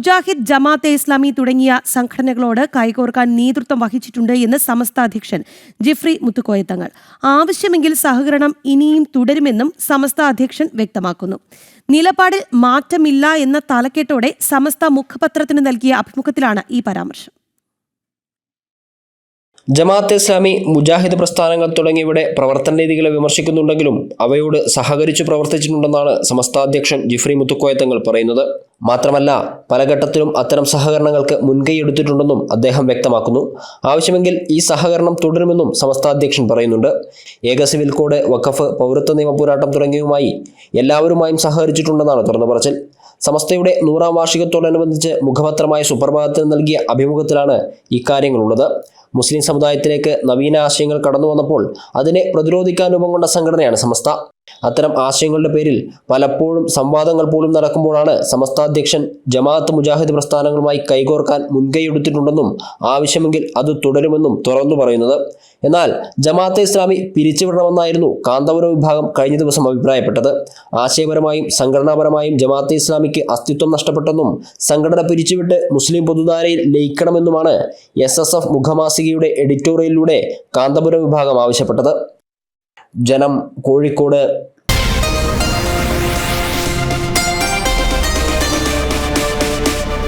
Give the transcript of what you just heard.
മുജാഹിദ് ജമാഅത്തെ ഇസ്ലാമി തുടങ്ങിയ സംഘടനകളോട് കൈകോർക്കാൻ നേതൃത്വം വഹിച്ചിട്ടുണ്ട് എന്ന് സമസ്ത അധ്യക്ഷൻ ജിഫ്രി മുത്തുക്കോയത്തങ്ങൾ ആവശ്യമെങ്കിൽ സഹകരണം ഇനിയും തുടരുമെന്നും സമസ്ത അധ്യക്ഷൻ വ്യക്തമാക്കുന്നു. നിലപാടിൽ മാറ്റമില്ല എന്ന തലക്കെട്ടോടെ സമസ്ത മുഖപത്രത്തിന് നൽകിയ അഭിമുഖത്തിലാണ് ഈ പരാമർശം. ജമാഅത്ത് ഇസ്ലാമി മുജാഹിദ് പ്രസ്ഥാനങ്ങൾ തുടങ്ങിയവയുടെ പ്രവർത്തന രീതികളെ വിമർശിക്കുന്നുണ്ടെങ്കിലും അവയോട് സഹകരിച്ചു പ്രവർത്തിച്ചിട്ടുണ്ടെന്നാണ് സമസ്താധ്യക്ഷൻ ജിഫ്രി മുത്തുക്കോയത്തങ്ങൾ പറയുന്നത്. മാത്രമല്ല പല ഘട്ടത്തിലും അത്തരം സഹകരണങ്ങൾക്ക് മുൻകൈ എടുത്തിട്ടുണ്ടെന്നും അദ്ദേഹം വ്യക്തമാക്കുന്നു. ആവശ്യമെങ്കിൽ ഈ സഹകരണം തുടരുമെന്നും സമസ്താധ്യക്ഷൻ പറയുന്നുണ്ട്. ഏക സിവിൽ കോഡ് വഖഫ് പൗരത്വ നിയമ പോരാട്ടം തുടങ്ങിയവുമായി എല്ലാവരുമായും സഹകരിച്ചിട്ടുണ്ടെന്നാണ് തുറന്നു പറച്ചിൽ സമസ്തയുടെ നൂറാം വാർഷികത്തോടനുബന്ധിച്ച് മുഖപത്രമായ സുപ്രഭാതത്തിന് നൽകിയ അഭിമുഖത്തിലാണ് ഇക്കാര്യങ്ങളുള്ളത് മുസ്ലിം സമുദായത്തിലേക്ക് നവീന ആശയങ്ങൾ കടന്നു വന്നപ്പോൾ അതിനെ പ്രതിരോധിക്കാൻ രൂപം കൊണ്ട സംഘടനയാണ് സമസ്ത. അത്തരം ആശയങ്ങളുടെ പേരിൽ പലപ്പോഴും സംവാദങ്ങൾ പോലും നടക്കുമ്പോഴാണ് സമസ്താധ്യക്ഷൻ ജമാഅത്ത് മുജാഹിദ് പ്രസ്ഥാനങ്ങളുമായി കൈകോർക്കാൻ മുൻകൈയെടുത്തിട്ടുണ്ടെന്നും ആവശ്യമെങ്കിൽ അത് തുടരുമെന്നും തുറന്നു പറയുന്നത്. എന്നാൽ ജമാഅത്തെ ഇസ്ലാമി പിരിച്ചുവിടണമെന്നായിരുന്നു കാന്തപുരം വിഭാഗം കഴിഞ്ഞ ദിവസം അഭിപ്രായപ്പെട്ടത്. ആശയപരമായും സംഘടനാപരമായും ജമാഅത്തെ ഇസ്ലാമിക്ക് അസ്തിത്വം നഷ്ടപ്പെട്ടെന്നും സംഘടന പിരിച്ചുവിട്ട് മുസ്ലിം പൊതുധാരയിൽ ലയിക്കണമെന്നുമാണ് എസ് എസ് എഫ് മുഖമാസികയുടെ എഡിറ്റോറിയലിലൂടെ കാന്തപുരം വിഭാഗം ആവശ്യപ്പെട്ടത്. ജനം കോഴിക്കോട്